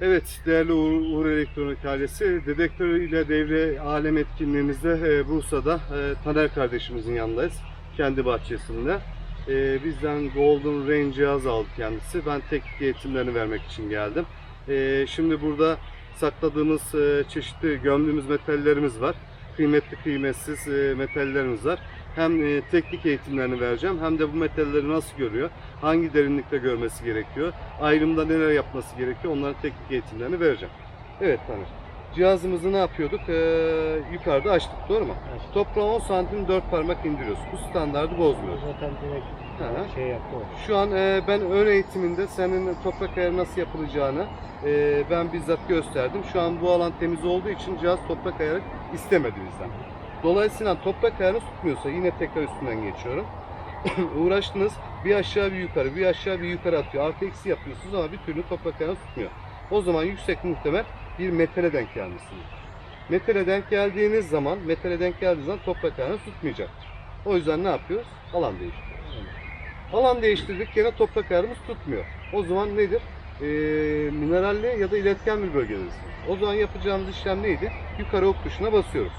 Evet, değerli Uğur, Uğur Elektronik ailesi, dedektör ile devre alem etkinliğimizde e, Bursa'da e, Taner kardeşimizin yanındayız. Kendi bahçesinde. E, bizden Golden Range cihaz aldı kendisi. Ben teknik eğitimlerini vermek için geldim. E, şimdi burada sakladığımız e, çeşitli gömdüğümüz metallerimiz var. Kıymetli kıymetsiz e, metallerimiz var. Hem e, teknik eğitimlerini vereceğim hem de bu metalleri nasıl görüyor, hangi derinlikte görmesi gerekiyor, ayrımda neler yapması gerekiyor onların teknik eğitimlerini vereceğim. Evet Taner. Cihazımızı ne yapıyorduk? Ee, yukarıda açtık doğru mu? Açtık. Toprağa 10 santim 4 parmak indiriyoruz. Bu standardı bozmuyoruz. Zaten direkt hı. şey yaptı o. Şu an e, ben ön eğitiminde senin toprak ayarı nasıl yapılacağını e, ben bizzat gösterdim. Şu an bu alan temiz olduğu için cihaz toprak ayarı istemedi bizden. Dolayısıyla toprak ayarı tutmuyorsa yine tekrar üstünden geçiyorum. Uğraştınız bir aşağı bir yukarı bir aşağı bir yukarı atıyor. Artı eksi yapıyorsunuz ama bir türlü toprak ayarı tutmuyor. O zaman yüksek muhtemel bir metale denk gelmişsiniz. Metale denk geldiğiniz zaman, metale denk geldiği zaman toprak ayarı tutmayacaktır. O yüzden ne yapıyoruz? Alan değiştiriyoruz. Alan değiştirdik gene toprak ayarımız tutmuyor. O zaman nedir? Ee, mineralli ya da iletken bir bölgedesiniz. O zaman yapacağımız işlem neydi? Yukarı ok tuşuna basıyoruz.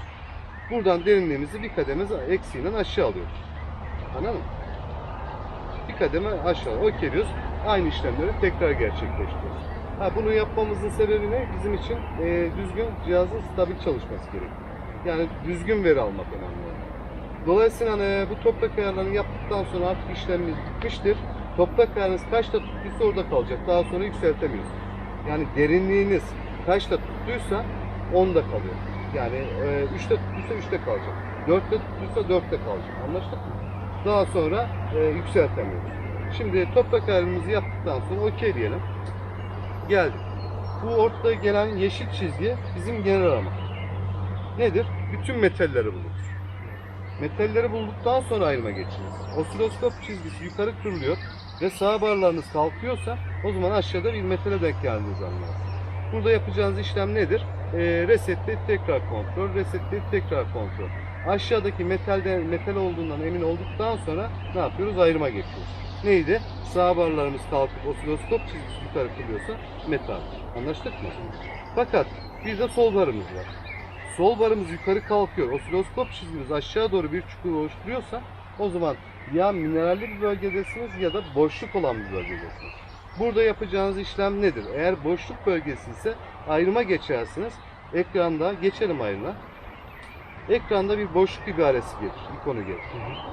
Buradan derinliğimizi bir kademe eksiğinden aşağı alıyoruz. Anladın mı? Bir kademe aşağı okeyliyoruz. Aynı işlemleri tekrar gerçekleştiriyoruz. Ha, bunu yapmamızın sebebi ne? Bizim için e, düzgün cihazın stabil çalışması gerekiyor. Yani düzgün veri almak önemli. Dolayısıyla e, bu toprak ayarlarını yaptıktan sonra artık işlemimiz bitmiştir. Toprak ayarınız kaçta tuttuysa orada kalacak. Daha sonra yükseltemiyorsunuz. Yani derinliğiniz kaçta tuttuysa onda kalıyor. Yani e, 3'te tuttuysa 3'te kalacak. 4'te tuttuysa 4'te kalacak. Anlaştık mı? Daha sonra e, yükseltemiyoruz. Şimdi toprak ayarımızı yaptıktan sonra okey diyelim. Geldik. Bu ortada gelen yeşil çizgi bizim genel arama. Nedir? Bütün metalleri buluruz. Metalleri bulduktan sonra ayrıma geçiniz. Osiloskop çizgisi yukarı kırılıyor ve sağ barlarınız kalkıyorsa o zaman aşağıda bir metale denk geldiğinizi anlarsınız. Burada yapacağınız işlem nedir? Ee, resetleyip tekrar kontrol, resetleyip tekrar kontrol. Aşağıdaki metalde metal olduğundan emin olduktan sonra ne yapıyoruz? Ayrıma geçiyoruz. Neydi? Sağ barlarımız kalkıp osiloskop çizgisi yukarı kırılıyorsa metal. Anlaştık mı? Fakat bir de sol barımız var. Sol barımız yukarı kalkıyor. Osiloskop çizgimiz aşağı doğru bir çukur oluşturuyorsa o zaman ya mineralli bir bölgedesiniz ya da boşluk olan bir bölgedesiniz. Burada yapacağınız işlem nedir? Eğer boşluk bölgesi ise ayrıma geçersiniz. Ekranda geçelim ayrıma. Ekranda bir boşluk ibaresi gelir, ikonu gelir.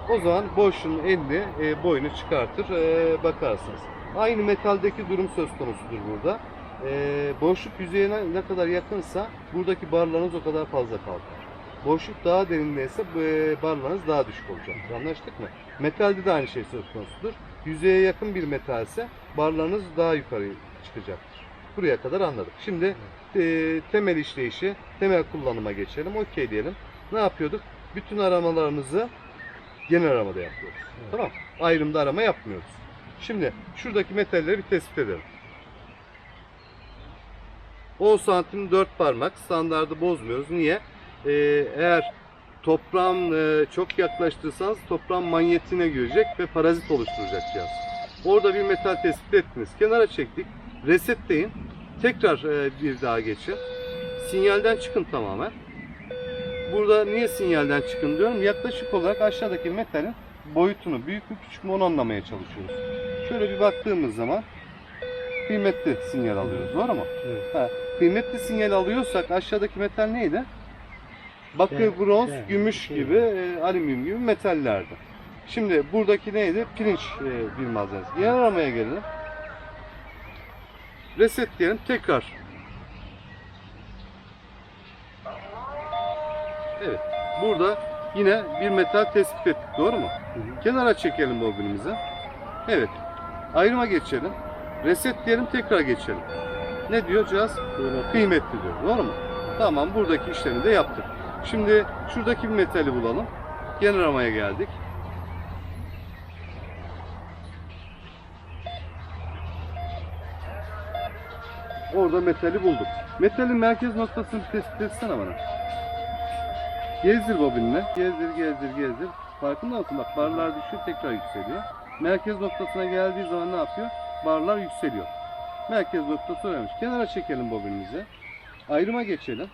O zaman boşluğun elini, e, boyunu çıkartır, e, bakarsınız. Aynı metaldeki durum söz konusudur burada. E, boşluk yüzeyine ne kadar yakınsa buradaki barlarınız o kadar fazla kalkar. Boşluk daha derindeyse e, barlarınız daha düşük olacak. Anlaştık mı? Metalde de aynı şey söz konusudur. Yüzeye yakın bir metalse barlarınız daha yukarı çıkacaktır. Buraya kadar anladık. Şimdi e, temel işleyişi, temel kullanıma geçelim. Okey diyelim. Ne yapıyorduk? Bütün aramalarımızı genel aramada yapıyoruz. Tamam. Ayrımda arama yapmıyoruz. Şimdi şuradaki metalleri bir tespit edelim. 10 santim 4 parmak standardı bozmuyoruz. Niye? Ee, eğer toprağın e, çok yaklaştırırsanız toprağın manyetine girecek ve parazit oluşturacak cihaz. Orada bir metal tespit ettiniz. Kenara çektik. Resetleyin. Tekrar e, bir daha geçin. Sinyalden çıkın tamamen. Burada niye sinyalden çıkın diyorum. Yaklaşık olarak aşağıdaki metalin boyutunu büyük mü küçük mü onu anlamaya çalışıyoruz. Şöyle bir baktığımız zaman kıymetli sinyal alıyoruz. Doğru mu? Evet. Ha, kıymetli sinyal alıyorsak aşağıdaki metal neydi? Bakır, bronz, gümüş gibi, e, alüminyum gibi metallerdi. Şimdi buradaki neydi? Pirinç e, bir malzemesi. Genel aramaya gelelim. Resetleyelim. Tekrar. Evet. Burada yine bir metal tespit ettik. Doğru mu? hı. Kenara çekelim bobinimizi. Evet. Ayrıma geçelim. Resetleyelim. Tekrar geçelim. Ne diyor cihaz? Kıymetli diyor. Doğru mu? Tamam buradaki işlemi de yaptık. Şimdi şuradaki bir metali bulalım. Genel geldik. Orada metali bulduk. Metalin merkez noktasını tespit etsene bana. Gezdir bobinle. Gezdir, gezdir, gezdir. Farkında mısın? Bak barlar düşüyor, tekrar yükseliyor. Merkez noktasına geldiği zaman ne yapıyor? Barlar yükseliyor. Merkez noktası önemli. Kenara çekelim bobinimizi. Ayrıma geçelim.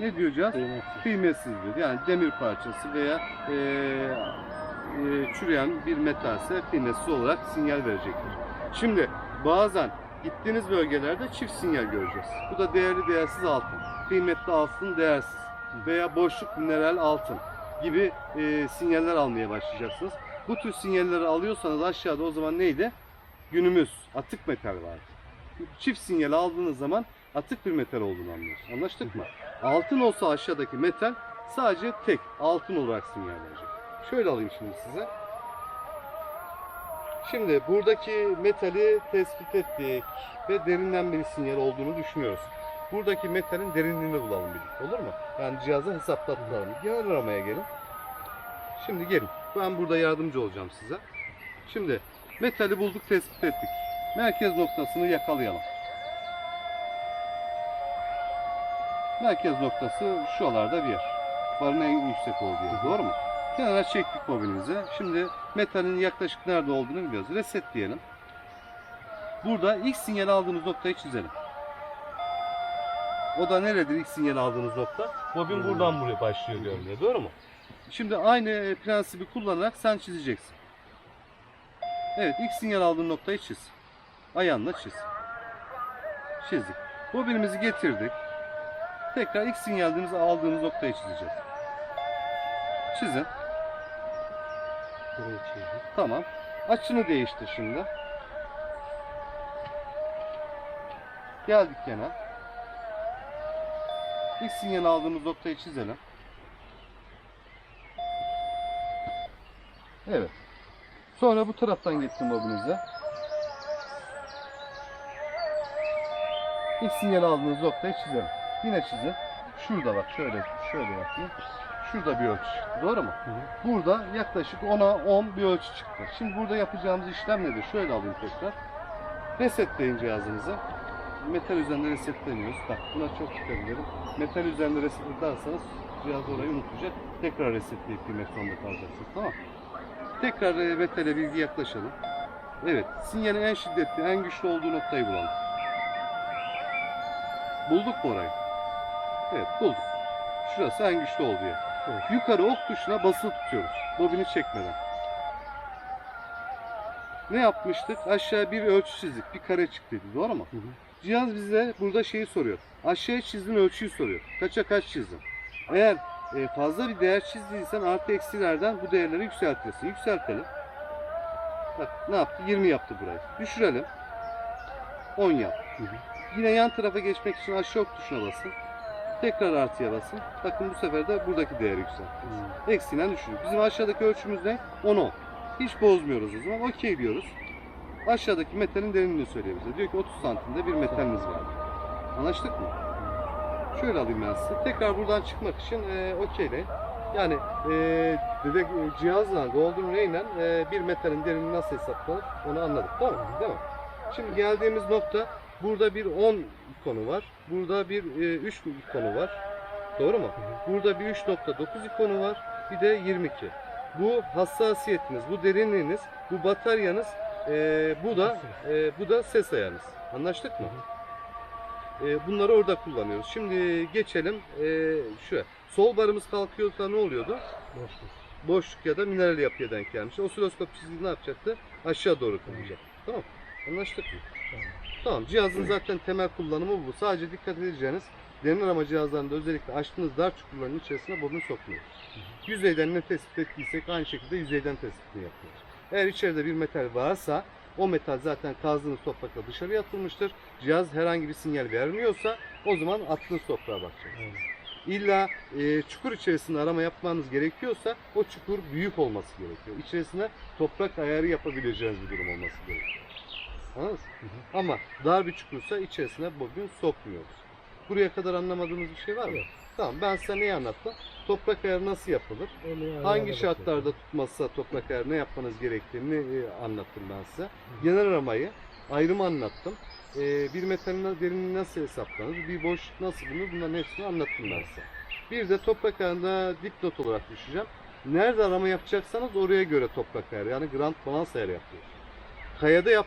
Ne diyeceğiz? Kıymetsiz. Kıymetsiz diyor. Yani demir parçası veya e, e, çürüyen bir metalse kıymetsiz olarak sinyal verecektir. Şimdi bazen gittiğiniz bölgelerde çift sinyal göreceğiz. Bu da değerli değersiz altın. Kıymetli altın değersiz. Veya boşluk mineral altın gibi e, sinyaller almaya başlayacaksınız. Bu tür sinyalleri alıyorsanız aşağıda o zaman neydi? Günümüz atık metal vardı. Çift sinyal aldığınız zaman atık bir metal olduğunu anlıyoruz. Anlaştık mı? Altın olsa aşağıdaki metal sadece tek altın olarak sinyal verecek. Şöyle alayım şimdi size. Şimdi buradaki metali tespit ettik ve derinden bir sinyal olduğunu düşünüyoruz. Buradaki metalin derinliğini bulalım birlikte olur mu? Yani cihazı hesaplatmayalım. Genel aramaya gelin. Şimdi gelin. Ben burada yardımcı olacağım size. Şimdi metali bulduk tespit ettik. Merkez noktasını yakalayalım. Merkez noktası şuralarda bir yer. Barın en yüksek olduğu yer. Doğru mu? Kenara çektik bobinimizi. Şimdi metalin yaklaşık nerede olduğunu biliyoruz. Reset diyelim. Burada ilk sinyal aldığımız noktayı çizelim. O da neredir ilk sinyal aldığımız nokta? Bobin buradan buraya başlıyor görmeye. Doğru mu? Şimdi aynı prensibi kullanarak sen çizeceksin. Evet ilk sinyal aldığın noktayı çiz. Ayağınla çiz. Çizdik. Bobinimizi getirdik. Tekrar ilk sinyalimizi aldığımız noktayı çizeceğiz. Çizin. Burayı çizdik. Tamam. Açını değiştir şimdi. Geldik gene. İlk sinyal aldığımız noktayı çizelim. Evet. Sonra bu taraftan gittim mobinize. İlk sinyal aldığınız noktayı çizelim. Yine çizin. Şurada bak şöyle şöyle bakayım. Şurada bir ölçü çıktı. Doğru mu? Hı hı. Burada yaklaşık 10'a 10 bir ölçü çıktı. Şimdi burada yapacağımız işlem nedir? Şöyle alayım tekrar. Resetleyin cihazınızı. Metal üzerinde resetlemiyoruz. Bak buna çok dikkat edelim. Metal üzerinde resetlersanız cihaz orayı unutacak. Tekrar resetleyip girmek zorunda kalacaksınız. Tamam Tekrar e, metale bilgi yaklaşalım. Evet. Sinyalin en şiddetli, en güçlü olduğu noktayı bulalım. Bulduk mu orayı? Evet bulduk. Şurası en güçlü olduğu yer. Evet. Yukarı ok tuşuna basılı tutuyoruz. Bobini çekmeden. Ne yapmıştık? Aşağı bir ölçü çizdik. Bir kare çıktıydı. Doğru mu? Hı hı. Cihaz bize burada şeyi soruyor. Aşağıya çizdiğin ölçüyü soruyor. Kaça kaç çizdin? Eğer e, fazla bir değer çizdiysen artı eksilerden bu değerleri yükseltirsin. Yükseltelim. Bak ne yaptı? 20 yaptı burayı. Düşürelim. 10 yap. Hı hı. Yine yan tarafa geçmek için aşağı ok tuşuna basın. Tekrar artıya basın. Bakın bu sefer de buradaki değeri yükselttiniz. Hı. Eksilen düşürüyor. Bizim aşağıdaki ölçümüz ne? 10 10. Hiç bozmuyoruz o zaman. Okey diyoruz. Aşağıdaki metalin derinliğini söylüyor bize. Diyor ki 30 santimde bir metaliniz var. Anlaştık mı? Şöyle alayım ben size. Tekrar buradan çıkmak için e, okeyleyin. Yani e, dedek, e, cihazla Golden Ray ile e, bir metalin derinliği nasıl hesaplanır onu anladık. Tamam mı? Değil mi? Şimdi geldiğimiz nokta burada bir 10 ikonu var. Burada bir e, 3 ikonu var. Doğru mu? Burada bir 3.9 ikonu var. Bir de 22. Bu hassasiyetiniz, bu derinliğiniz, bu bataryanız, e, bu da e, bu da ses ayarınız. Anlaştık mı? E, bunları orada kullanıyoruz. Şimdi geçelim e, şuraya. Sol barımız kalkıyorsa ne oluyordu? Boşluk. Boşluk ya da mineral yapıya denk gelmiş. Osiloskop çizgisi ne yapacaktı? Aşağı doğru kırılacak. Tamam. Anlaştık mı? Tamam. Cihazın zaten temel kullanımı bu. Sadece dikkat edeceğiniz derin arama cihazlarında özellikle açtığınız dar çukurların içerisine bobin sokmuyoruz. Yüzeyden ne tespit ettiysek aynı şekilde yüzeyden tespitini yapıyoruz. Eğer içeride bir metal varsa o metal zaten kazdığınız toprakla dışarıya atılmıştır. Cihaz herhangi bir sinyal vermiyorsa o zaman attığınız toprağa bakacaksınız. Evet. İlla e, çukur içerisinde arama yapmanız gerekiyorsa o çukur büyük olması gerekiyor. İçerisine toprak ayarı yapabileceğiniz bir durum olması gerekiyor. Anladınız? Hı Ama dar bir çukursa içerisine bobin sokmuyoruz. Buraya kadar anlamadığınız bir şey var mı? Yok. Tamam ben size neyi anlattım? Toprak ayarı nasıl yapılır? Onu Hangi şartlarda tutmazsa toprak ayarı ne yapmanız gerektiğini e, anlattım ben size. Genel aramayı, ayrımı anlattım. E, bir metalin derinliği nasıl hesaplanır, bir boşluk nasıl bulunur bunların hepsini anlattım ben size. Bir de toprak ayarında dipnot olarak düşeceğim. Nerede arama yapacaksanız oraya göre toprak ayarı yani Grand Balance ayarı yapıyoruz. Kayada yap,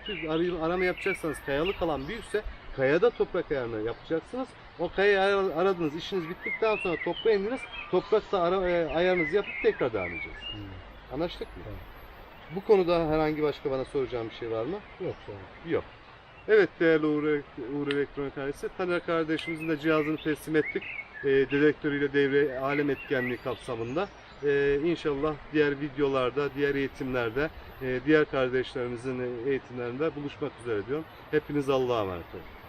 arama yapacaksanız kayalık alan büyükse kayada toprak ayarını yapacaksınız. O kayayı ara- aradınız, işiniz bittikten sonra toprağa indiniz. Toprakta ara, e, ayarınızı yapıp tekrar devam edeceğiz. Anlaştık mı? Tamam. Bu konuda herhangi başka bana soracağım bir şey var mı? Yok an. Yok. Evet değerli Uğur, Uğur Elektronik ailesi. Taner kardeşimizin de cihazını teslim ettik. E, dedektörüyle devre alem etkenliği kapsamında. E, inşallah diğer videolarda, diğer eğitimlerde, e, diğer kardeşlerimizin eğitimlerinde buluşmak üzere diyorum. Hepiniz Allah'a emanet olun.